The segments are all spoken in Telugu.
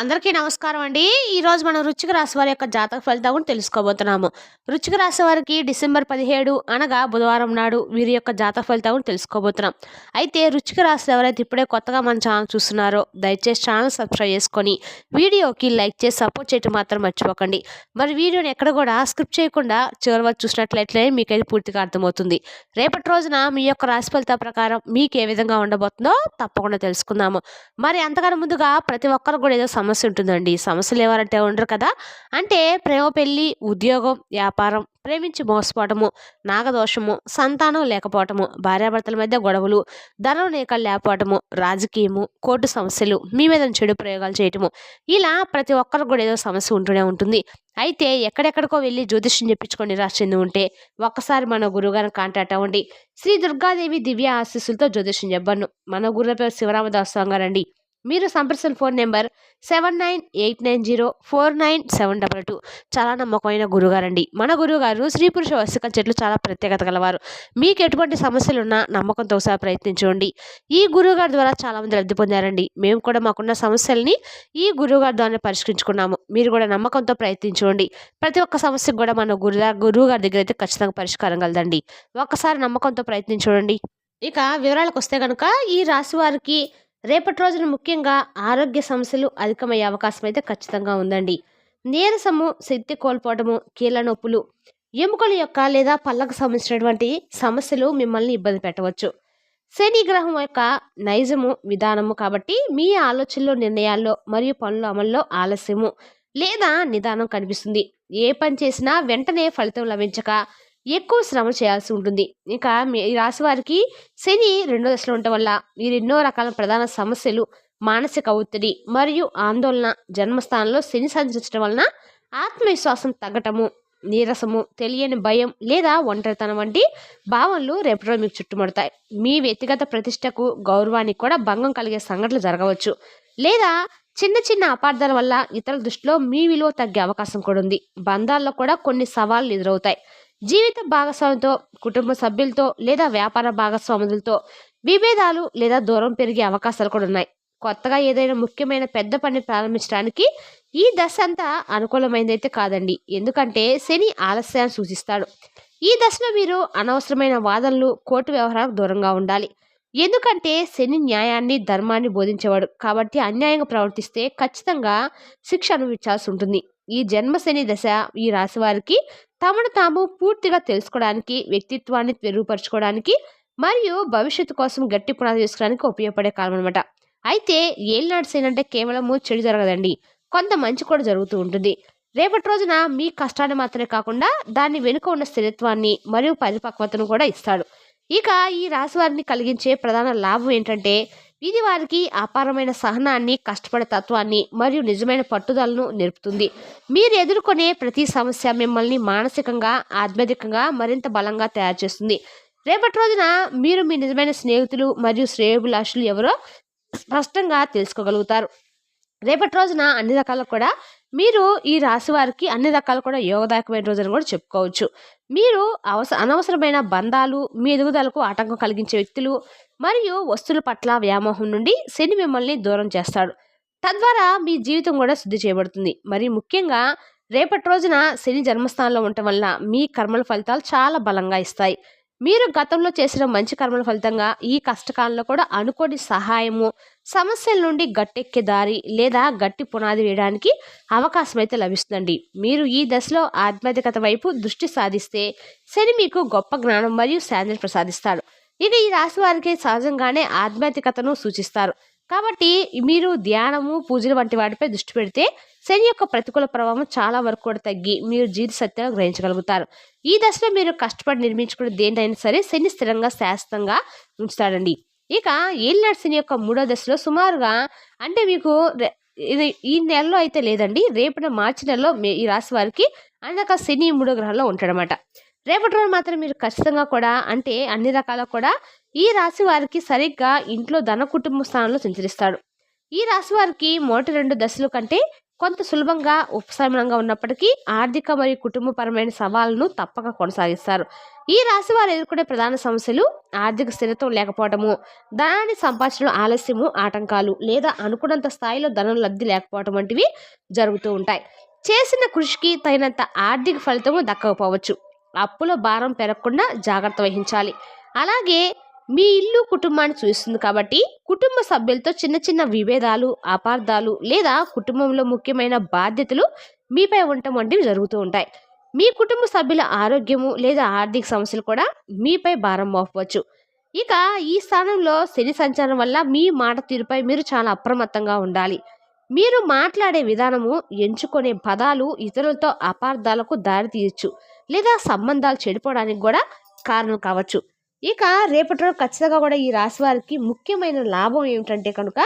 అందరికీ నమస్కారం అండి. ఈరోజు మనం రుచిక రాశి వారి యొక్క జాతక ఫలితాలను కూడా తెలుసుకోబోతున్నాము. రుచిక రాశి వారికి డిసెంబర్ పదిహేడు అనగా బుధవారం నాడు వీరి యొక్క జాతక ఫలితాలను కూడా తెలుసుకోబోతున్నాం. అయితే రుచిక రాశి ఎవరైతే ఇప్పుడే కొత్తగా మన ఛానల్ చూస్తున్నారో దయచేసి ఛానల్ సబ్స్క్రైబ్ చేసుకొని వీడియోకి లైక్ చేసి సపోర్ట్ చేయటం మాత్రం మర్చిపోకండి. మరి వీడియోని ఎక్కడ కూడా స్క్రిప్ట్ చేయకుండా చివరి వరకు చూసినట్లయితే మీకైతే పూర్తిగా అర్థమవుతుంది. రేపటి రోజున మీ యొక్క రాశి ఫలితాల ప్రకారం మీకు ఏ విధంగా ఉండబోతుందో తప్పకుండా తెలుసుకుందాము. మరి అంతకన్నా ముందుగా ప్రతి ఒక్కరు కూడా ఏదో సమస్య ఉంటుందండి సమస్యలు ఎవరంటే ఉండరు కదా? అంటే ప్రేమ పెళ్ళి ఉద్యోగం వ్యాపారం ప్రేమించి మోసపోవటము నాగదోషము సంతానం లేకపోవటము భార్యాభర్తల మధ్య గొడవలు ధనం లేకలు లేకపోవటము రాజకీయము కోర్టు సమస్యలు మీ మీద చెడు ప్రయోగాలు చేయటము ఇలా ప్రతి ఒక్కరికి కూడా ఏదో సమస్య ఉంటూనే ఉంటుంది. అయితే ఎక్కడెక్కడికో వెళ్ళి జ్యోతిష్యం చెప్పించుకొని నిరాశ చెంది ఉంటే ఒక్కసారి మన గురువుగారిని కాంటాక్ట్ అవ్వండి. శ్రీ దుర్గాదేవి దివ్య ఆశీస్సులతో జ్యోతిష్యం చెప్పను మన గురువు పేరు శివరామదాస్ గారండి. మీరు సంప్రదించిన phone number seven nine eight nine zero four nine seven double two. చాలా నమ్మకమైన గురుగారండి మన గురువుగారు స్త్రీ పురుష వసిక చెట్లు చాలా ప్రత్యేకత గలవారు. మీకు ఎటువంటి సమస్యలు ఉన్నా నమ్మకంతో ఒకసారి ప్రయత్నించండి. ఈ గురువుగారి ద్వారా చాలామంది లబ్ధి పొందారండి. మేము కూడా మాకున్న సమస్యల్ని ఈ గురువుగారి ద్వారా పరిష్కరించుకున్నాము. మీరు కూడా నమ్మకంతో ప్రయత్నించండి. ప్రతి ఒక్క సమస్యకు కూడా మన గురు గురువు గారి దగ్గర అయితే ఖచ్చితంగా పరిష్కారం కలదండి. ఒక్కసారి నమ్మకంతో ప్రయత్నించండి. ఇక వివరాలకు వస్తే కనుక ఈ రాశి వారికి రేపటి రోజున ముఖ్యంగా ఆరోగ్య సమస్యలు అధికమయ్యే అవకాశం అయితే ఖచ్చితంగా ఉందండి. నీరసము శక్తి కోల్పోవడము కీళ్ళ నొప్పులు ఎముకల యొక్క లేదా పళ్ళకు సంబంధించినటువంటి సమస్యలు మిమ్మల్ని ఇబ్బంది పెట్టవచ్చు. శని గ్రహం యొక్క నైజము విధానము కాబట్టి మీ ఆలోచనలో నిర్ణయాల్లో మరియు పనుల అమల్లో ఆలస్యము లేదా నిదానం కనిపిస్తుంది. ఏ పని చేసినా వెంటనే ఫలితం లభించక ఎక్కువ శ్రమ చేయాల్సి ఉంటుంది. ఇంకా మీ రాశి వారికి శని రెండో దశలో ఉండటం వల్ల మీరు ఎన్నో రకాల ప్రధాన సమస్యలు మానసిక ఒత్తిడి మరియు ఆందోళన జన్మస్థానంలో శని సంచరించడం వలన ఆత్మవిశ్వాసం తగ్గటము నీరసము తెలియని భయం లేదా ఒంటరితనం వంటి భావనలు రేపటిలో మీకు చుట్టుముడతాయి. మీ వ్యక్తిగత ప్రతిష్టకు గౌరవానికి కూడా భంగం కలిగే సంఘటనలు జరగవచ్చు. లేదా చిన్న చిన్న అపార్థాల వల్ల ఇతరుల దృష్టిలో మీ విలువ తగ్గే అవకాశం కూడా ఉంది. బంధాల్లో కూడా కొన్ని సవాళ్ళు ఎదురవుతాయి. జీవిత భాగస్వామితో కుటుంబ సభ్యులతో లేదా వ్యాపార భాగస్వాములతో విభేదాలు లేదా దూరం పెరిగే అవకాశాలు కూడా ఉన్నాయి. కొత్తగా ఏదైనా ముఖ్యమైన పెద్ద పని ప్రారంభించడానికి ఈ దశ అంతా అనుకూలమైనదైతే కాదండి. ఎందుకంటే శని ఆలస్యాన్ని సూచిస్తాడు. ఈ దశలో మీరు అనవసరమైన వాదనలు కోర్టు వ్యవహారాలకు దూరంగా ఉండాలి. ఎందుకంటే శని న్యాయాన్ని ధర్మాన్ని బోధించేవాడు. కాబట్టి అన్యాయంగా ప్రవర్తిస్తే ఖచ్చితంగా శిక్ష అనుభవించాల్సి ఉంటుంది. ఈ జన్మ శని దశ ఈ రాశి వారికి తమను తాము పూర్తిగా తెలుసుకోవడానికి వ్యక్తిత్వాన్ని మెరుగుపరచుకోవడానికి మరియు భవిష్యత్తు కోసం గట్టి పునాది చేసుకోవడానికి ఉపయోగపడే కాలం అనమాట అయితే ఏలినాడు శని అంటే కేవలము చెడు జరగదండి. కొంత మంచి కూడా జరుగుతూ ఉంటుంది. రేపటి రోజున మీ కష్టాన్ని మాత్రమే కాకుండా దాన్ని వెనుక ఉన్న స్థిరత్వాన్ని మరియు పరిపక్వతను కూడా ఇస్తాడు. ఇక ఈ రాశి వారిని కలిగించే ప్రధాన లాభం ఏంటంటే ఇది వారికి అపారమైన సహనాన్ని కష్టపడే తత్వాన్ని మరియు నిజమైన పట్టుదలను నేర్పుతుంది. మీరు ఎదుర్కొనే ప్రతి సమస్య మిమ్మల్ని మానసికంగా ఆధ్యాత్మికంగా మరింత బలంగా తయారు చేస్తుంది. రేపటి రోజున మీరు మీ నిజమైన స్నేహితులు మరియు శ్రేయభిలాషులు ఎవరో స్పష్టంగా తెలుసుకోగలుగుతారు. రేపటి రోజున అన్ని రకాలు కూడా మీరు ఈ రాశి వారికి అన్ని రకాలు కూడా యోగదాయకమైన రోజు అని కూడా చెప్పుకోవచ్చు. మీరు అవస అనవసరమైన బంధాలు మీ ఎదుగుదలకు ఆటంకం కలిగించే వ్యక్తులు మరియు వస్తువుల పట్ల వ్యామోహం నుండి శని మిమ్మల్ని దూరం చేస్తాడు. తద్వారా మీ జీవితం కూడా శుద్ధి చేయబడుతుంది. మరి ముఖ్యంగా రేపటి రోజున శని జన్మస్థానంలో ఉండటం వల్ల మీ కర్మల ఫలితాలు చాలా బలంగా ఇస్తాయి. మీరు గతంలో చేసిన మంచి కర్మల ఫలితంగా ఈ కష్టకాలంలో కూడా అనుకోని సహాయము సమస్యల నుండి గట్టెక్కే దారి లేదా గట్టి పునాది వేయడానికి అవకాశం అయితే లభిస్తుందండి. మీరు ఈ దశలో ఆధ్యాత్మికత వైపు దృష్టి సాధిస్తే శని మీకు గొప్ప జ్ఞానం మరియు శాంతిని ప్రసాదిస్తాడు. ఇక ఈ రాశి వారికి సహజంగానే ఆధ్యాత్మికతను సూచిస్తారు. కాబట్టి మీరు ధ్యానము పూజలు వంటి వాటిపై దృష్టి పెడితే శని యొక్క ప్రతికూల ప్రభావం చాలా వరకు కూడా తగ్గి మీరు జీవిత సత్యాలు గ్రహించగలుగుతారు. ఈ దశలో మీరు కష్టపడి నిర్మించుకునే దేనినైనా సరే శని స్థిరంగా శాశ్వతంగా ఉంచుతాడండి. ఇక ఏలినాడు శని యొక్క మూడో దశలో సుమారుగా అంటే మీకు ఇది ఈ నెలలో అయితే లేదండి. రేపటి మార్చి నెలలో ఈ రాశి వారికి ఆయన శని మూడో గ్రహంలో ఉంటాడనమాట రేపటి రోజు మాత్రం మీరు ఖచ్చితంగా కూడా అంటే అన్ని రకాల కూడా ఈ రాశి వారికి సరిగ్గా ఇంట్లో ధన కుటుంబ స్థానంలో సంచరిస్తాడు. ఈ రాశి వారికి మొదటి రెండు దశల కంటే కొంత సులభంగా ఉపశమనంగా ఉన్నప్పటికీ ఆర్థిక మరియు కుటుంబపరమైన సవాళ్ళను తప్పక కొనసాగిస్తారు. ఈ రాశి వారు ఎదుర్కొనే ప్రధాన సమస్యలు ఆర్థిక స్థిరత్వం లేకపోవటము ధనాన్ని సంపాదించడం ఆలస్యము ఆటంకాలు లేదా అనుకున్నంత స్థాయిలో ధనం లబ్ధి లేకపోవటం వంటివి జరుగుతూ ఉంటాయి. చేసిన కృషికి తగినంత ఆర్థిక ఫలితము దక్కకపోవచ్చు. అప్పుల భారం పెరగకుండా జాగ్రత్త వహించాలి. అలాగే మీ ఇల్లు కుటుంబాన్ని చూస్తుంది కాబట్టి కుటుంబ సభ్యులతో చిన్న చిన్న విభేదాలు అపార్థాలు లేదా కుటుంబంలో ముఖ్యమైన బాధ్యతలు మీపై ఉండటం వంటివి జరుగుతూ ఉంటాయి. మీ కుటుంబ సభ్యుల ఆరోగ్యము లేదా ఆర్థిక సమస్యలు కూడా మీపై భారం మోపవచ్చు. ఇక ఈ స్థానంలో శని సంచారం వల్ల మీ మాట తీరుపై మీరు చాలా అప్రమత్తంగా ఉండాలి. మీరు మాట్లాడే విధానము ఎంచుకునే పదాలు ఇతరులతో అపార్థాలకు దారి తీయచ్చు లేదా సంబంధాలు చెడిపోవడానికి కూడా కారణం కావచ్చు. ఇక రేపటి రోజు ఖచ్చితంగా కూడా ఈ రాశి వారికి ముఖ్యమైన లాభం ఏమిటంటే కనుక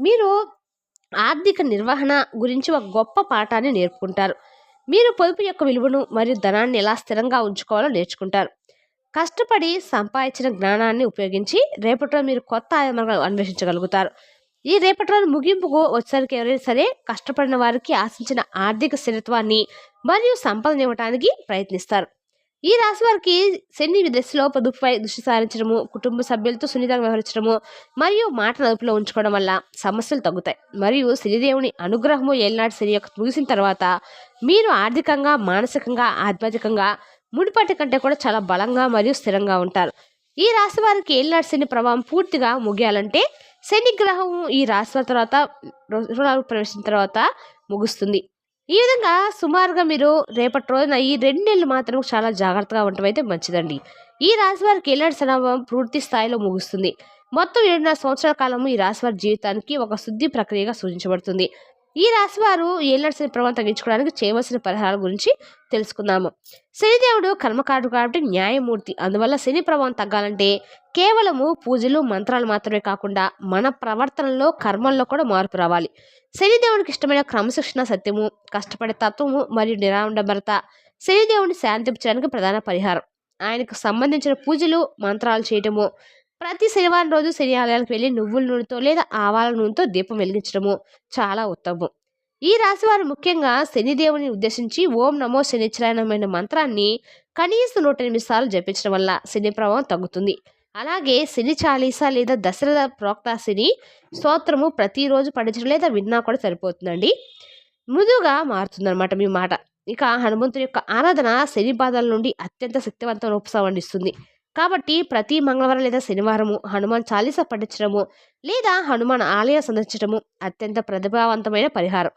మీరు ఆర్థిక నిర్వహణ గురించి ఒక గొప్ప పాఠాన్ని నేర్పుకుంటారు. మీరు పొదుపు యొక్క విలువను మరియు ధనాన్ని ఎలా స్థిరంగా ఉంచుకోవాలో నేర్చుకుంటారు. కష్టపడి సంపాదించిన జ్ఞానాన్ని ఉపయోగించి రేపటి రోజు మీరు కొత్త ఆదాయాలు అన్వేషించగలుగుతారు. ఈ రేపటి రోజు ముగింపుకు వచ్చేసరికి ఎవరైనా సరే కష్టపడిన వారికి ఆశించిన ఆర్థిక స్థిరత్వాన్ని మరియు సంపదనివ్వటానికి ప్రయత్నిస్తారు. ఈ రాశి వారికి శని దశలో పొదుపుపై దృష్టి సారించడము కుటుంబ సభ్యులతో సున్నితంగా వ్యవహరించడము మరియు మాటలు అదుపులో ఉంచుకోవడం వల్ల సమస్యలు తగ్గుతాయి. మరియు శనిదేవుని అనుగ్రహము ఏళ్ళనాటి శని యొక్క ముగిసిన తర్వాత మీరు ఆర్థికంగా మానసికంగా ఆధ్యాత్మికంగా ముడిపాటి కంటే కూడా చాలా బలంగా మరియు స్థిరంగా ఉంటారు. ఈ రాశి వారికి ఏళ్ళనాటి శని ప్రభావం పూర్తిగా ముగియాలంటే శని గ్రహం ఈ రాశి తర్వాత రుణాలు ప్రవేశించిన తర్వాత ముగుస్తుంది. ఈ విధంగా సుమారుగా మీరు రేపటి రోజున ఈ రెండేళ్ళు మాత్రం చాలా జాగ్రత్తగా ఉండటం అయితే మంచిదండి. ఈ రాశి వారికి ఏలాంటి సనాభం పూర్తి స్థాయిలో ముగుస్తుంది. మొత్తం ఏడున్నర సంవత్సరాల కాలము ఈ రాశి వారి జీవితానికి ఒక శుద్ధి ప్రక్రియగా సూచించబడుతుంది. ఈ రాశి వారు ఏళ్ళసిన ప్రభావం తగ్గించుకోవడానికి చేయవలసిన పరిహారాల గురించి తెలుసుకుందాము. శనిదేవుడు కర్మకారుడు కాబట్టి న్యాయమూర్తి. అందువల్ల శని ప్రభావం తగ్గాలంటే కేవలము పూజలు మంత్రాలు మాత్రమే కాకుండా మన ప్రవర్తనలో కర్మల్లో కూడా మార్పు రావాలి. శనిదేవుడికి ఇష్టమైన క్రమశిక్షణ సత్యము కష్టపడే తత్వము మరియు నిరాడంబరత శనిదేవుని శాంతించడానికి ప్రధాన పరిహారం. ఆయనకు సంబంధించిన పూజలు మంత్రాలు చేయటము ప్రతి శనివారం రోజు శని ఆలయానికి వెళ్ళి నువ్వుల నూనెతో లేదా ఆవాల నూనెతో దీపం వెలిగించడము చాలా ఉత్తమం. ఈ రాశి వారు ముఖ్యంగా శనిదేవుని ఉద్దేశించి ఓం నమో శనిచరాయణమైన మంత్రాన్ని కనీసం నూట ఎనిమిది సార్లు జపించడం వల్ల శని ప్రభావం తగ్గుతుంది. అలాగే శని చాలీసా లేదా దశరథ ప్రోక్తాశిని స్తోత్రము ప్రతిరోజు పఠించడం లేదా విన్నా కూడా సరిపోతుందండి. మృదుగా మారుతుందన్నమాట మీ మాట. ఇక హనుమంతుని యొక్క ఆరాధన శని బాధల నుండి అత్యంత శక్తివంతమైన ఉపశమనం ఇస్తుంది. కాబట్టి ప్రతి మంగళవారం లేదా శనివారము హనుమాన్ చాలీస పఠించడము లేదా హనుమాన్ ఆలయం సందర్శించడము అత్యంత ప్రతిభావంతమైన పరిహారం.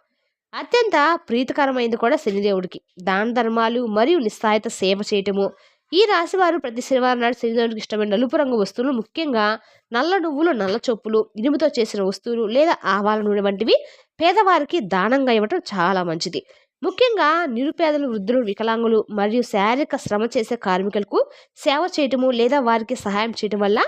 అత్యంత ప్రీతికరమైనది కూడా శనిదేవుడికి దాన ధర్మాలు మరియు నిస్సాయిత సేవ చేయటము. ఈ రాశివారు ప్రతి శనివారం నాడు శనిదేవుడికి ఇష్టమైన నలుపు రంగు వస్తువులు ముఖ్యంగా నల్ల నువ్వులు నల్ల చొప్పులు ఇనుముతో చేసిన వస్తువులు లేదా ఆవాల నూనె వంటివి పేదవారికి దానంగా ఇవ్వటం చాలా మంచిది. ముఖ్యంగా నిరుపేదలు వృద్ధులు వికలాంగులు మరియు శారీరక శ్రమ చేసే కార్మికులకు సేవ చేయటము లేదా వారికి సహాయం చేయటం వల్ల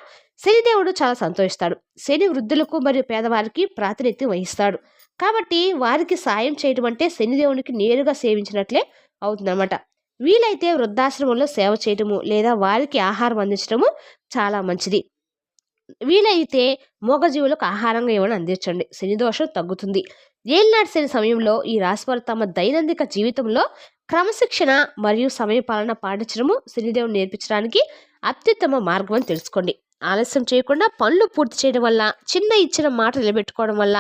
శనిదేవుడు చాలా సంతోషిస్తాడు. శని వృద్ధులకు మరియు పేదవారికి ప్రాతినిధ్యం వహిస్తాడు. కాబట్టి వారికి సాయం చేయటం అంటే శనిదేవునికి నేరుగా సేవించినట్లే అవుతుందన్నమాట. వీలైతే వృద్ధాశ్రమంలో సేవ చేయటము లేదా వారికి ఆహారం అందించడము చాలా మంచిది. వీలైతే మూగజీవులకు ఆహారంగా ఇవ్వడం అందించండి. శని దోషం తగ్గుతుంది. ఏళ్ళనాటి శని సమయంలో ఈ రాశివారు తమ దైనందిక జీవితంలో క్రమశిక్షణ మరియు సమయపాలన పాటించడము శనిదేవుని నేర్పించడానికి అత్యుత్తమ మార్గం అని తెలుసుకోండి. ఆలస్యం చేయకుండా పనులు పూర్తి చేయడం వల్ల చిన్న ఇచ్చిన మాట నిలబెట్టుకోవడం వల్ల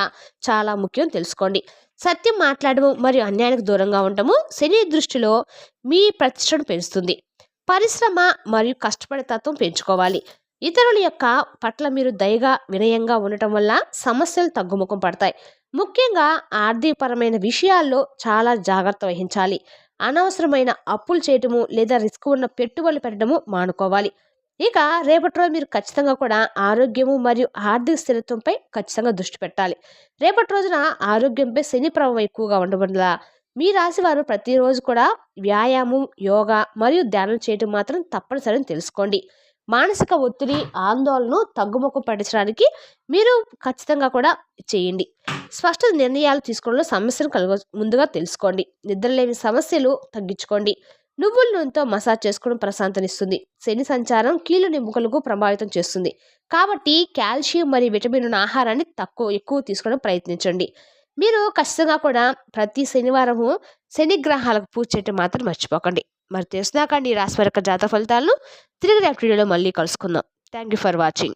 చాలా ముఖ్యం తెలుసుకోండి. సత్యం మాట్లాడము మరియు అన్యాయానికి దూరంగా ఉండటము శని దృష్టిలో మీ ప్రతిష్టను పెంచుతుంది. పరిశ్రమ మరియు కష్టపడే తత్వం పెంచుకోవాలి. ఇతరుల యొక్క పట్ల మీరు దయగా వినయంగా ఉండటం వల్ల సమస్యలు తగ్గుముఖం పడతాయి. ముఖ్యంగా ఆర్థికపరమైన విషయాల్లో చాలా జాగ్రత్త వహించాలి. అనవసరమైన అప్పులు చేయటము లేదా రిస్క్ ఉన్న పెట్టుబడులు పెట్టడము మానుకోవాలి. ఇక రేపటి రోజు మీరు ఖచ్చితంగా కూడా ఆరోగ్యము మరియు ఆర్థిక స్థిరత్వంపై ఖచ్చితంగా దృష్టి పెట్టాలి. రేపటి రోజున ఆరోగ్యంపై శని ప్రభావం ఎక్కువగా ఉండడం వల్ల మీ రాశి వారు ప్రతిరోజు కూడా వ్యాయామం యోగా మరియు ధ్యానం చేయటం మాత్రం తప్పనిసరిని తెలుసుకోండి. మానసిక ఒత్తిడి ఆందోళనను తగ్గుముఖపరచడానికి మీరు ఖచ్చితంగా కూడా చేయండి. స్పష్ట నిర్ణయాలు తీసుకోవడంలో సమస్యను కలుగ ముందుగా తెలుసుకోండి. నిద్రలేని సమస్యలు తగ్గించుకోండి. నువ్వుల నూనెతో మసాజ్ చేసుకోవడం ప్రశాంతనిస్తుంది. శని సంచారం కీళ్ళు నిమ్ముకలకు ప్రభావితం చేస్తుంది. కాబట్టి కాల్షియం మరియు విటమిన్ ఉన్న ఆహారాన్ని తక్కువ ఎక్కువ తీసుకోవడం ప్రయత్నించండి. మీరు ఖచ్చితంగా కూడా ప్రతి శనివారము శని గ్రహాలకు పూజ చేయటం మాత్రం మర్చిపోకండి. మరి తెలుసునాకండి ఈ రాశి వారి యొక్క జాతక ఫలితాలను తిరిగి రేపు వీడియోలో మళ్ళీ కలుసుకుందాం. Thank you for watching